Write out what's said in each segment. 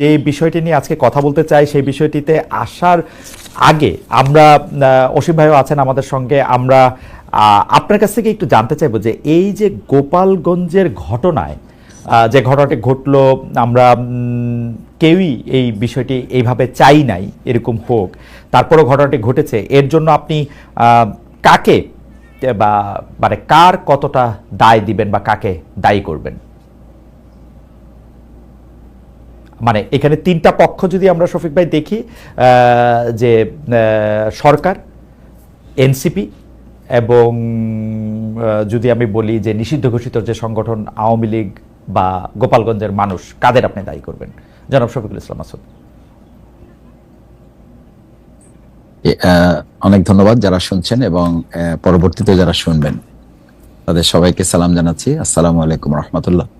যে বিষয়টি নিয়ে আজকে কথা বলতে চাই, সেই বিষয়টিতে আসার আগে আমরা অসীম ভাইও আছেন আমাদের সঙ্গে, আমরা আপনার কাছ থেকে একটু জানতে চাইব যে এই যে গোপালগঞ্জের ঘটনায় যে ঘটনাটি ঘটলো, আমরা কেউই এই বিষয়টি এইভাবে চাই নাই, এরকম হোক, তারপরও ঘটনাটি ঘটেছে, এর জন্য আপনি কাকে, বা মানে কার কতটা দায় দিবেন বা কাকে দায়ী করবেন? মানে এখানে তিনটা পক্ষ যদি আমরা শফিক ভাই দেখি যে সরকার এনসিপি এবং যদি আমি বলি যে নিষিদ্ধ ঘোষিত যে সংগঠন আওয়ামী লীগ বা গোপালগঞ্জের মানুষ কাদের আপনি দায়ী করবেন? জনাব শফিকুল ইসলাম এ, অনেক ধন্যবাদ যারা শুনছেন এবং পরবর্তীতে যারা শুনবেন। তাদের সবাইকে সালাম জানাচ্ছি। আসসালামু আলাইকুম রহমতুল্লাহ।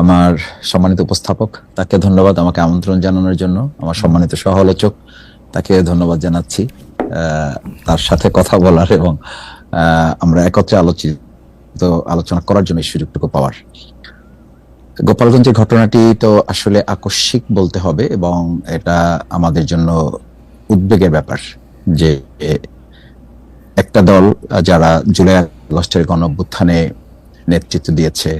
আমার সম্মানিত উপস্থাপক, তাকে ধন্যবাদ আমাকে আমন্ত্রণ জানানোর জন্য, আমার সম্মানিত সহ আলোচক তাকে ধন্যবাদ জানাচ্ছি তার সাথে কথা বলার এবং আমরা একত্রে আলোচিত আলোচনা করার জন্য এই সুযোগটুকু পাওয়ার। গোপালগঞ্জের ঘটনাটি তো আসলে আকস্মিক বলতে হবে এবং এটা আমাদের জন্য উদ্বেগের ব্যাপার যে একটা দল যারা জুলাই আগস্টের গণ নেতৃত্ব দিয়েছে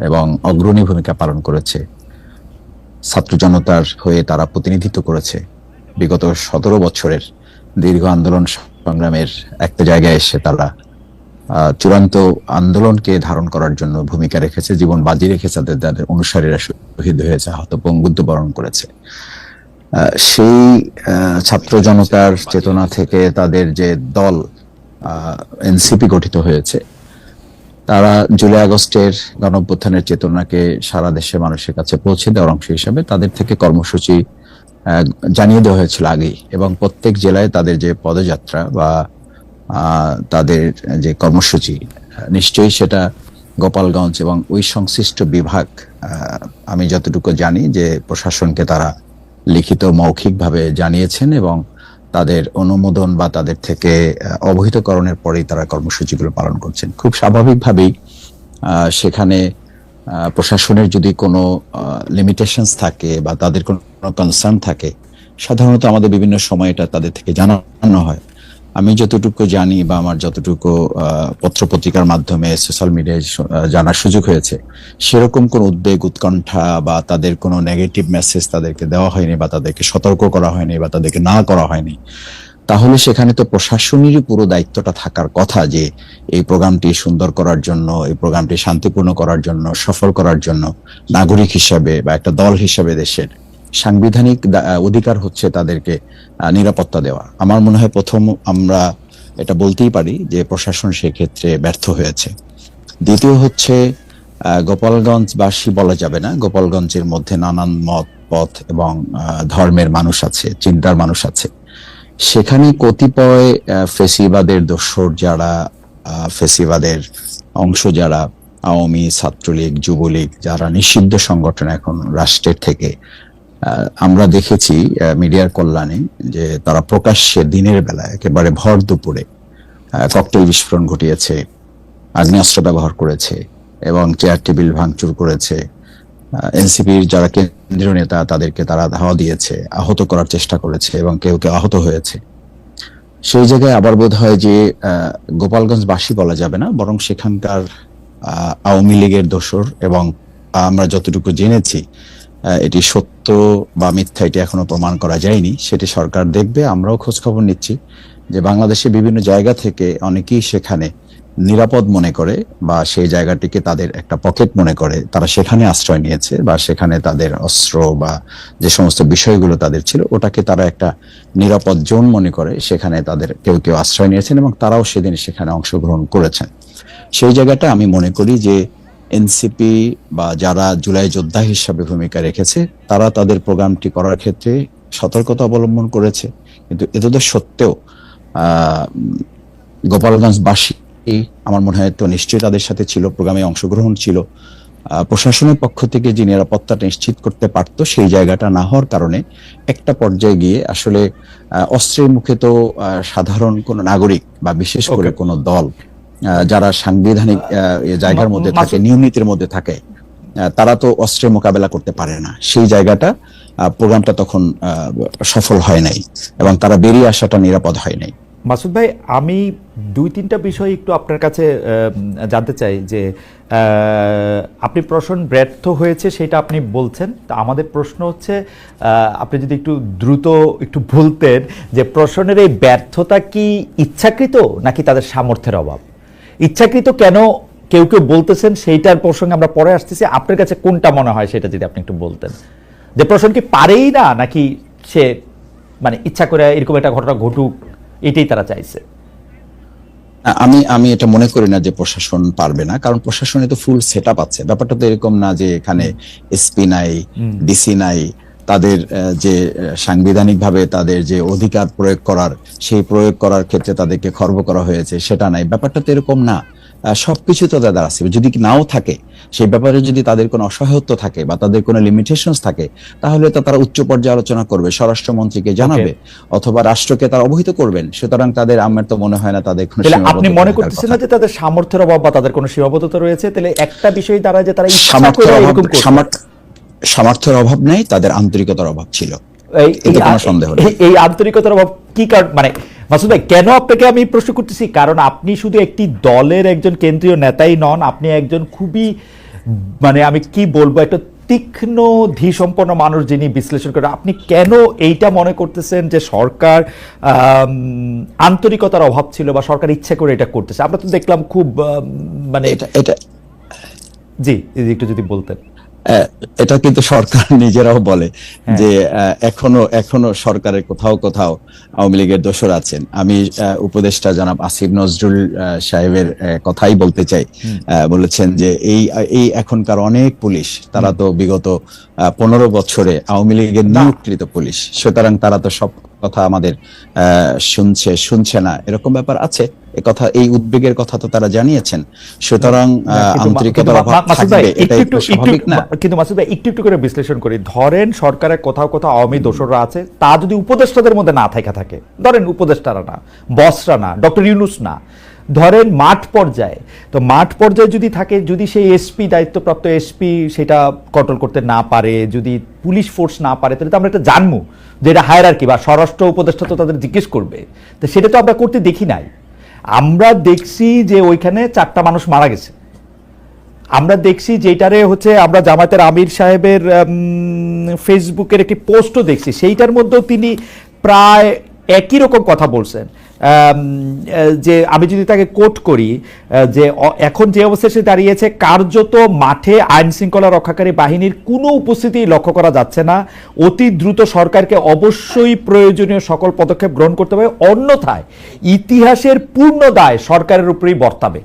এবং অগ্রণী ভূমিকা পালন করেছে। ছাত্র জনতার হয়ে তারা প্রতিনিধিত্ব করেছে। বিগত সতেরো বছরের দীর্ঘ আন্দোলন সংগ্রামের একটা জায়গায় এসে তারা চূড়ান্ত আন্দোলনকে ধারণ করার জন্য ভূমিকা রেখেছে, জীবন বাজি রেখেছে, তাদের তাদের অনুসারীরা শহীদ হয়েছে আহত পঙ্গুত্ব বরণ করেছে সেই ছাত্র জনতার চেতনা থেকে তাদের যে দল এনসিপি গঠিত হয়েছে তারা জুলাই আগস্টের গণঅভ্যুত্থানের চেতনাকে সারা দেশের মানুষের কাছে পৌঁছে দেওয়ার অংশ হিসাবে তাদের থেকে কর্মসূচি জানিয়ে দেওয়া হয়েছিল আগেই এবং প্রত্যেক জেলায় তাদের যে পদযাত্রা বা তাদের যে কর্মসূচি, নিশ্চয়ই সেটা গোপালগঞ্জ এবং ওই সংশ্লিষ্ট বিভাগ আমি যতটুকু জানি যে প্রশাসনকে তারা লিখিত মৌখিকভাবে জানিয়েছেন এবং তাদের অনুমোদন বা তাদের থেকে অবহিতকরণের পরেই তারা কর্মসূচিগুলো পালন করছেন। খুব স্বাভাবিকভাবেই সেখানে প্রশাসনের যদি কোনো লিমিটেশনস থাকে বা তাদের কোনো কনসার্ন থাকে, সাধারণত আমাদের বিভিন্ন সময় এটা তাদের থেকে জানানো হয়। আমি যতটুকু জানি বা আমার যতটুকু পত্র পত্রিকার মাধ্যমে সোশ্যাল মিডিয়ায় জানার সুযোগ হয়েছে, সেরকম কোন উদ্বেগ, উৎকণ্ঠা বা তাদের কোনো নেগেটিভ মেসেজ তাদেরকে দেওয়া হয়নি বা তাদেরকে সতর্ক করা হয়নি বা তাদেরকে না করা হয়নি, তাহলে সেখানে তো প্রশাসনেরই পুরো দায়িত্বটা থাকার কথা যে এই প্রোগ্রামটি সুন্দর করার জন্য, এই প্রোগ্রামটি শান্তিপূর্ণ করার জন্য, সফল করার জন্য নাগরিক হিসাবে বা একটা দল হিসাবে দেশের সাংবিধানিক অধিকার হচ্ছে তাদেরকে নিরাপত্তা দেওয়া। আমার মনে হয় প্রথম আমরা এটা বলতেই পারি যে প্রশাসন সেক্ষেত্রে ব্যর্থ হয়েছে। দ্বিতীয় হচ্ছে গোপালগঞ্জবাসী বলা যাবে না। গোপালগঞ্জের মধ্যে নানান মত, পথ এবং ধর্মের মানুষ আছে, চিন্তার মানুষ আছে। সেখানে কতিপয় ফেসিবাদের দোসর যারা ফেসিবাদের অংশ যারা, আওয়ামী ছাত্রলীগ, যুবলীগ, যারা নিষিদ্ধ সংগঠন এখন রাষ্ট্রের থেকে আমরা দেখেছি মিডিয়ার কল্যাণে যে তারা প্রকাশ্যে দিনের বেলায় একেবারে ভর দুপুরে ককটেল বিস্ফোরণ ঘটিয়েছে, আগ্নেয়াস্ত্র ব্যবহার করেছে এবং চেয়ার টেবিল ভাঙচুর করেছে। এনসিপির যারা কেন্দ্রীয় নেতা, তাদেরকে তারা ধাওয়া দিয়েছে, আহত করার চেষ্টা করেছে এবং কেউ কেউ আহত হয়েছে। সেই জায়গায় আবার বোধ হয় যে গোপালগঞ্জবাসী বলা যাবে না, বরং সেখানকার আওয়ামী লীগের দোসর এবং আমরা যতটুকু জেনেছি এটি সত্য বা মিথ্যা এটি এখনও প্রমাণ করা যায়নি। সেটি সরকার দেখবে, আমরাও খোঁজ খবর নিচ্ছি যে বাংলাদেশে বিভিন্ন জায়গা থেকে অনেকেই সেখানে নিরাপদ মনে করে বা সেই জায়গাটিকে তাদের একটা পকেট মনে করে। তারা সেখানে আশ্রয় নিয়েছে বা সেখানে তাদের অস্ত্র বা যে সমস্ত বিষয়গুলো তাদের ছিল, ওটাকে তারা একটা নিরাপদ জোন মনে করে, সেখানে তাদের কেউ কেউ আশ্রয় নিয়েছেন এবং তারাও সেদিন সেখানে অংশগ্রহণ করেছেন। সেই জায়গাটা আমি মনে করি যে এনসিপি বা যারা জুলাই যোদ্ধা হিসাবে ভূমিকা রেখেছে তারা তাদের প্রোগ্রামটি করার ক্ষেত্রে সতর্কতা অবলম্বন করেছে কিন্তু এতদের সত্ত্বেও গোপালগঞ্জবাসী আমার মনে হয় তো নিশ্চয়ই তাদের সাথে ছিল প্রোগ্রামে অংশগ্রহণ ছিল প্রশাসনের পক্ষ থেকে যে নিরাপত্তা নিশ্চিত করতে পারতো সেই জায়গাটা না হওয়ার কারণে একটা পর্যায়ে গিয়ে আসলে অস্ত্রের মুখে তো সাধারণ কোনো নাগরিক বা বিশেষ করে. কোনো দল যারা সাংবিধানিক জায়গার মধ্যে থাকে নিয়ম নীতির মধ্যে থাকে তারা তো অস্ত্রের মোকাবেলা করতে পারে না। সেই জায়গাটা প্রোগ্রামটা তখন সফল হয় নাই এবং তারা বেরিয়ে আসাটা নিরাপদ হয় নাই। মাসুদ ভাই আমি দুই তিনটা বিষয় একটু আপনার কাছে জানতে চাই যে আহ, আপনি প্রশ্ন ব্যর্থ হয়েছে সেটা আপনি বলছেন। তা আমাদের প্রশ্ন হচ্ছে আহ, আপনি যদি একটু দ্রুত একটু বলতেন যে প্রশ্নের এই ব্যর্থতা কি ইচ্ছাকৃত নাকি তাদের সামর্থ্যের অভাব? ইচ্ছাকৃত কেন কেউ কেউ বলতেছেন সেইটার প্রসঙ্গে আমরা পরে আসতেছি। আপনার কাছে কোনটা মনে হয় সেটা যদি আপনি একটু বলতেন? যে প্রশ্ন কি পারেই না নাকি সে মানে ইচ্ছা করে এরকম একটা ঘটনা ঘটুক এটাই তারা চাইছে? আমি আমি এটা মনে করি না যে প্রশাসন পারবে না কারণ প্রশাসনে তো ফুল সেট আপ আছে। ব্যাপারটা তো এরকম না যে এখানে এসপি নাই ডিসি নাই তাদের যে সাংবিধানিক ভাবে তাদের যে অধিকার প্রয়োগ করার সেই প্রয়োগ করার ক্ষেত্রে তাদেরকে খর্ব করা হয়েছে সেটা নাই। ব্যাপারটা তো এরকম না। সবকিছু তো তাদের আছে। যদি নাও থাকে সেই ব্যাপারে যদি তাদের কোনো অসহায়ত্ব থাকে বা তাদের কোনো লিমিটেশনস থাকে তাহলে তো তারা উচ্চ পর্যায়ে আলোচনা করবে স্বরাষ্ট্রমন্ত্রীকে জানাবে অথবা রাষ্ট্রকে তারা অবহিত করবেন। সুতরাং তাদের আমার তো মনে হয় না তাদের কোনো আপনি মনে করতেছেন না যে তাদের সামর্থ্যের অভাব বা তাদের কোনো সীমাবদ্ধতা রয়েছে? তাহলে একটা বিষয় দ্বারা যে তারা সামর্থ্য- সামর্থ্যের অভাব নেই তাদের আন্তরিকতার অভাব ছিল। এই আন্তরিকতার অভাব কি কারণ মানে মাসুদ ভাই কেন আপনাকে আমি প্রশ্ন করতেছি? কারণ আপনি শুধু একটি দলের একজন কেন্দ্রীয় নেতাই নন আপনি একজন খুবই মানে আমি কি বলব একটা তীক্ষ্ণ ধীসম্পন্ন মানুষ যিনি বিশ্লেষণ করেন। আপনি কেন এইটা মনে করতেছেন যে সরকার আন্তরিকতার অভাব ছিল বা সরকার ইচ্ছে করে এটা করতেছে? আমরা তো দেখলাম খুব মানে এটা এটা জি একটু যদি বলতেন। এটা কিন্তু সরকার নিজেরাও বলে হ্যাঁ। যে এখনও এখনও সরকারের কোথাও কোথাও আওয়ামী লীগের দোষর আছেন। আমি উপদেষ্টা জনাব আসিফ নজরুল সাহেবের কথাই বলতে চাই। আহ, বলেছেন যে এই এই এখনকার অনেক পুলিশ তারা তো বিগত পনেরো বছরে আওয়ামী লীগের নিয়োগকৃত পুলিশ। সুতরাং তারা তো সব কথা আমাদের শুনছে শুনছে না এরকম ব্যাপার আছে? কথা এই উদ্বেগের কথা তো তারা জানিয়েছেন। সুতরাং আন্তরিকতার অভাব থাকবে একটু এটা একটু একটু স্বাভাবিক না? কিন্তু মাসুদ ভাই একটু একটু করে বিশ্লেষণ করি। ধরেন সরকারের কোথাও কোথাও আওয়ামী দোষররা আছে তা যদি উপদেষ্টাদের মধ্যে না থাকা থাকে ধরেন উপদেষ্টারা না বসরা না ডক্টর ইউনুস না ধরেন মাঠ পর্যায়ে, তো মাঠ পর্যায়ে যদি থাকে, যদি সেই এসপি দায়িত্বপ্রাপ্ত এসপি সেটা কন্ট্রোল করতে না পারে, যদি পুলিশ ফোর্স না পারে, তাহলে তো আমরা একটা জানব যে এটা কি বা স্বরাষ্ট্র উপদেষ্টা তো তাদের জিজ্ঞেস করবে। তো সেটা তো আমরা করতে দেখি নাই। আমরা দেখছি যে ওইখানে চারটা মানুষ মারা গেছে। আমরা দেখছি যেটারে হচ্ছে আমরা জামাতের আমির সাহেবের ফেসবুকের একটি পোস্টও দেখছি। সেইটার মধ্যেও তিনি প্রায় একই রকম কথা বলছেন। যে আমি যদি তাকে কোট করি যে এখন যে অবস্থায় সে দাঁড়িয়েছে, কার্যত মাঠে আইন শৃঙ্খলা রক্ষাকারী বাহিনীর কোনো উপস্থিতি লক্ষ্য করা যাচ্ছে না। অতি দ্রুত সরকারকে অবশ্যই প্রয়োজনীয় সকল পদক্ষেপ গ্রহণ করতে হবে। অন্যথায় ইতিহাসের পূর্ণ দায় সরকারের উপরেই বর্তাবে।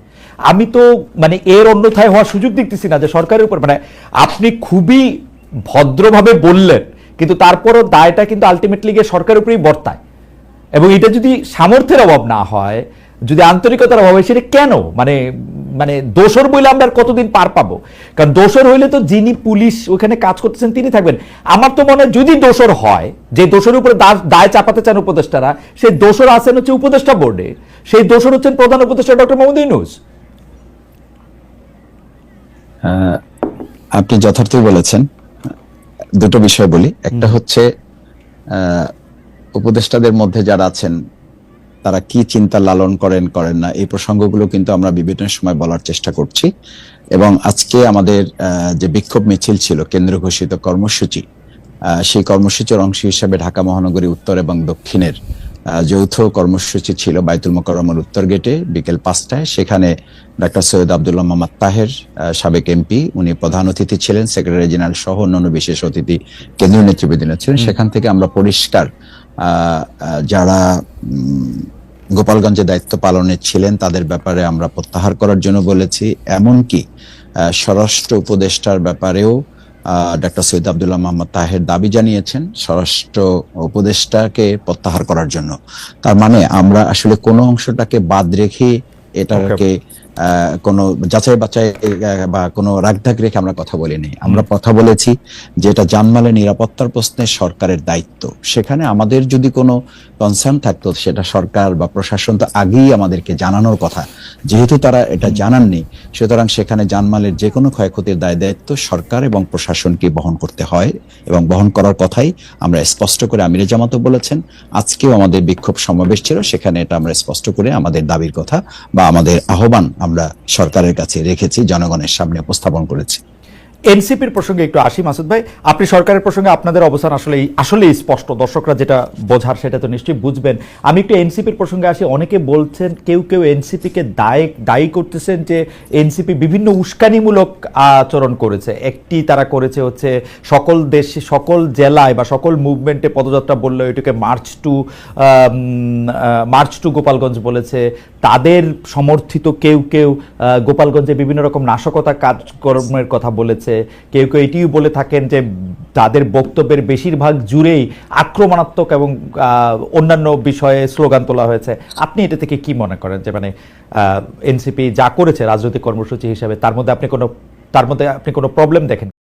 আমি তো মানে এর অন্যথায় হওয়ার সুযোগ দেখতেছি না যে সরকারের উপর মানে আপনি খুবই ভদ্রভাবে বললেন, কিন্তু তারপরও দায়টা কিন্তু আলটিমেটলি গিয়ে সরকারের উপরেই বর্তায়। এবং এটা যদি সামর্থ্যের অভাব না হয় যদি আন্তরিকতার অভাব হয় সেটা কেন? মানে মানে দোষর বইলে আমরা কতদিন পার পাবো? কারণ দোষর হইলে তো যিনি পুলিশ ওখানে কাজ করতেছেন তিনি থাকবেন। আমার তো মনে হয় যদি দোষর হয় যে দোষের উপরে দায় চাপাতে চান উপদেষ্টারা সেই দোষর আছেন হচ্ছে উপদেষ্টা বোর্ডে। সেই দোষর হচ্ছেন প্রধান উপদেষ্টা ডক্টর মোহাম্মদ ইউনুস। আপনি যথার্থই বলেছেন। দুটো বিষয় বলি। একটা হচ্ছে আহ, উপদেষ্টাদের মধ্যে যারা আছেন তারা কি চিন্তা লালন করেন করেন না এই প্রসঙ্গগুলো কিন্তু আমরা বিভিন্ন সময় বলার চেষ্টা করছি। এবং আজকে আমাদের যে বিক্ষোভ মিছিল ছিল কেন্দ্র ঘোষিত কর্মসূচি সেই কর্মসূচির অংশ হিসেবে ঢাকা মহানগরী উত্তর এবং দক্ষিণের যৌথ কর্মসূচি ছিল বাইতুল মোকাররমের উত্তর গেটে বিকেল পাঁচটায়। সেখানে ডাক্তার সৈয়দ আবদুল্লাহ মোহাম্মদ তাহের সাবেক এমপি উনি প্রধান অতিথি ছিলেন সেক্রেটারি জেনারেল সহ অন্যান্য বিশেষ অতিথি কেন্দ্রীয় নেতৃবৃন্দ ছিলেন। সেখান থেকে আমরা পরিষ্কার যারা গোপালগঞ্জে দায়িত্ব পালনে ছিলেন তাদের ব্যাপারে আমরা প্রত্যাহার করার জন্য বলেছি। এমনকি স্বরাষ্ট্র উপদেষ্টার ব্যাপারেও ডক্টর সৈয়দ আবদুল্লাহ মোহাম্মদ তাহের দাবি জানিয়েছেন স্বরাষ্ট্র উপদেষ্টাকে প্রত্যাহার করার জন্য। তার মানে আমরা আসলে কোনো অংশটাকে বাদ রেখে এটাকে কোনো যাচাই বাছাই আহ, বা কোনো রাগঢাক রেখে আমরা কথা বলিনি। আমরা কথা বলেছি যে এটা জানমালের নিরাপত্তার প্রশ্নে সরকারের দায়িত্ব। সেখানে আমাদের যদি কোনো কনসার্ন থাকতো সেটা সরকার বা প্রশাসন তো আগেই আমাদেরকে জানানোর কথা। যেহেতু তারা এটা জানাননি সুতরাং সেখানে জানমালের যে কোনো ক্ষয়ক্ষতির দায় দায়িত্ব সরকার এবং প্রশাসনকে বহন করতে হয় এবং বহন করার কথাই আমরা স্পষ্ট করে আমিরে জামাতও বলেছেন। আজকেও আমাদের বিক্ষোভ সমাবেশ ছিল সেখানে এটা আমরা স্পষ্ট করে আমাদের দাবির কথা বা আমাদের আহ্বান আমরা সরকারের কাছে রেখেছি জনগণের সামনে উপস্থাপন করেছি। এনসিপির প্রসঙ্গে একটু আসি, মাসুদ ভাই। আপনি সরকারের প্রসঙ্গে আপনাদের অবস্থান আসলে আসলেই স্পষ্ট। দর্শকরা যেটা বোঝার সেটা তো নিশ্চয়ই বুঝবেন। আমি একটু এনসিপির প্রসঙ্গে আসি। অনেকে বলছেন, কেউ কেউ এনসিপিকে দায়ী দায়ী করতেছেন যে এনসিপি বিভিন্ন উস্কানিমূলক আচরণ করেছে। একটি তারা করেছে হচ্ছে সকল দেশে সকল জেলায় বা সকল মুভমেন্টে পদযাত্রা বলল এটাকে march to march to Gopalganj বলেছে। তাদের সমর্থিত কেউ কেউ গোপালগঞ্জে বিভিন্ন রকম নাশকতা কাজকর্মের কথা বলেছে। কেউ কেউ এটিও বলে থাকেন যে তাদের বক্তব্যের বেশিরভাগ জুড়েই আক্রমণাত্মক এবং অন্যান্য বিষয়ে স্লোগান তোলা হয়েছে। আপনি এটা থেকে কি মনে করেন যে মানে এনসিপি যা করেছে রাজনৈতিক কর্মসূচি হিসেবে, তার মধ্যে আপনি কোনো, তার মধ্যে আপনি কোনো প্রবলেম দেখেন?